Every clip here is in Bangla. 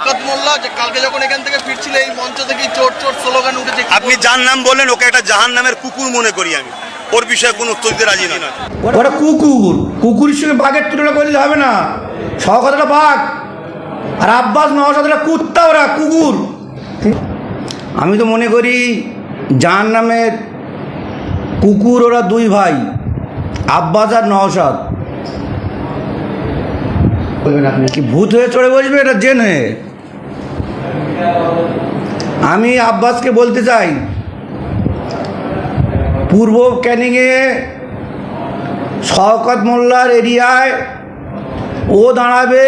শওকত মোল্লা যে কালকে যখন এখান থেকে ফিরছিল এই মঞ্চ থেকে চোর চোর স্লোগান উঠেছে। আপনি যার নাম বললেন ওকে একটা জাহান নামের কুকুর মনে করি আমি। ওর বিষয়ে কোনো উত্তর দিতে রাজি নয়। ওটা কুকুর। কুকুরের সঙ্গে বাঘের তুলনা করলে হবে না। শওকতটা বাঘ। আর আব্বাস নওয়াজটা কুত্তা ওরা কুকুর। আমি তো মনে করি যার নামের কুকুর ওরা দুই ভাই আব্বাস আর নওশাদ। বলবেন আপনি কি ভূত হয়ে চড়ে বসবে এটা জেনে। আমি আব্বাসকে বলতে চাই, পূর্ব ক্যানিংয়ে শওকত মোল্লার এরিয়ায় ও দাঁড়াবে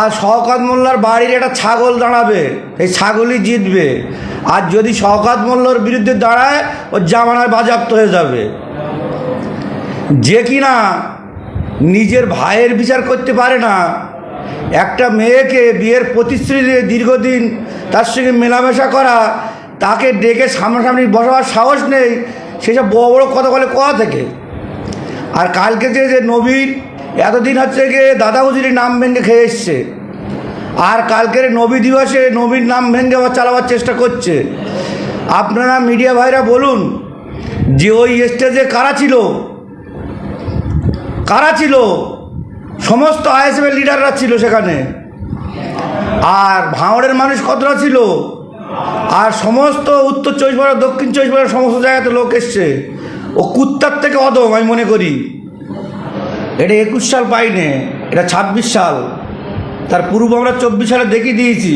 আর শওকত মোল্লার বাড়ির একটা ছাগল দাঁড়াবে, এই ছাগলই জিতবে। আর যদি শওকত মোল্লার বিরুদ্ধে দাঁড়ায়, ও জামানায় বাজাপ্ত হয়ে যাবে। যে কিনা নিজের ভাইয়ের বিচার করতে পারে না একটা মেয়েকে বিয়ের প্রতিশ্রুতি দীর্ঘদিন তার সঙ্গে মেলামেশা করা, তাকে ডেকে সামনাসামনি বসাবার সাহস নেই, সেসব বড় বড় কথা বলে কোয়া থেকে? আর কালকে যে যে নবীর এতদিন হচ্ছে গিয়ে দাদা হুজুরির নাম ভেঙে খেয়ে এসছে। আর কালকের নবী দিবসে নবীর নাম ভেঙে আবার চালাবার চেষ্টা করছে। আপনারা মিডিয়া ভাইরা বলুন, যে ওই স্টেজে কারা ছিল? কারা ছিল? সমস্ত আইএসএফের লিডাররা ছিল সেখানে। আর ভাঙড়ের মানুষ কতটা ছিল? আর সমস্ত উত্তর চব্বিশ পরগনা, দক্ষিণ চব্বিশ পরগনা সমস্ত জায়গাতে লোক এসছে। ও কুত্তার থেকে অদম আমি মনে করি। এটা একুশ সাল পাইনে, এটা ছাব্বিশ সাল। তার পূর্ব আমরা চব্বিশ সালে দেখিয়ে দিয়েছি।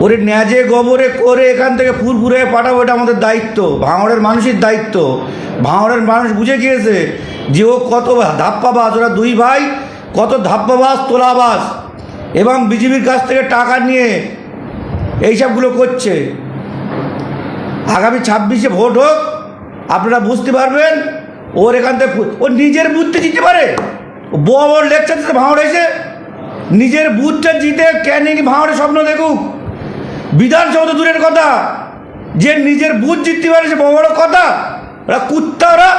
ওরে ন্যাজে গোবরে করে এখান থেকে ফুরফুরে পাঠাবো, এটা আমাদের দায়িত্ব। ভাঙড়ের মানুষের দায়িত্ব। ভাঙড়ের মানুষ বুঝে গিয়েছে যে ও কত ধাপ্পাবাজ, ওরা দুই ভাই, কত ধাপ্পাবাজ, তোলাবাজ। এবং বিজেপির কাছ থেকে টাকা নিয়ে এইসবগুলো করছে। আগামী ছাব্বিশে ভোট হোক, আপনারা বুঝতে পারবেন, ওর এখান থেকে ও নিজের বুথতে জিততে পারে। বড় বড় লেকচার দিতে ভাঙড় এসে নিজের বুথটা জিতে ক্যানিং ভাঙড়ে স্বপ্ন দেখুক। বিধানসভা দূরের কথা। যে নিজের বুথ জিততে পারে সে বড় বড় কথা। ওরা কুত্তা, ওরা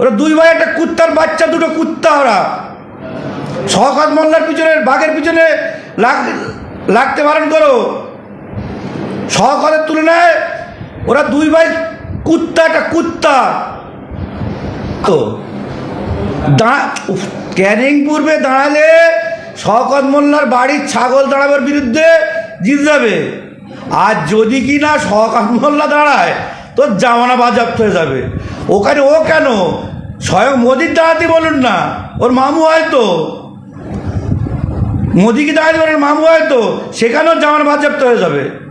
ওরা দুই ভাই, একটা কুত্তার বাচ্চা, দুটো কুত্তা ওরা। শওকত মোল্লার পিছনে, বাঘের পিছনে লাগ লাগতে বারণ করো। শওকতের তুলনায় ওরা দুই ভাই কুত্তা, একটা কুত্তা। তো ক্যানিং পূর্বে দাঁড়ালে শওকত মোল্লার বাড়ির ছাগল দাঁড়াবার বিরুদ্ধে জিতে যাবে। আর যদি কি না সহকার দাঁড়ায়, তোর জামানা বাজাপ্ত হয়ে যাবে। ওখানে ও কেন? স্বয়ং মোদির দাঁড়াতে বলুন না, ওর মামু হয়তো। মোদিকে দাঁড়াতে বলেন, মামু হয়তো। সেখানেও জামানা বাজাপ্ত হয়ে যাবে।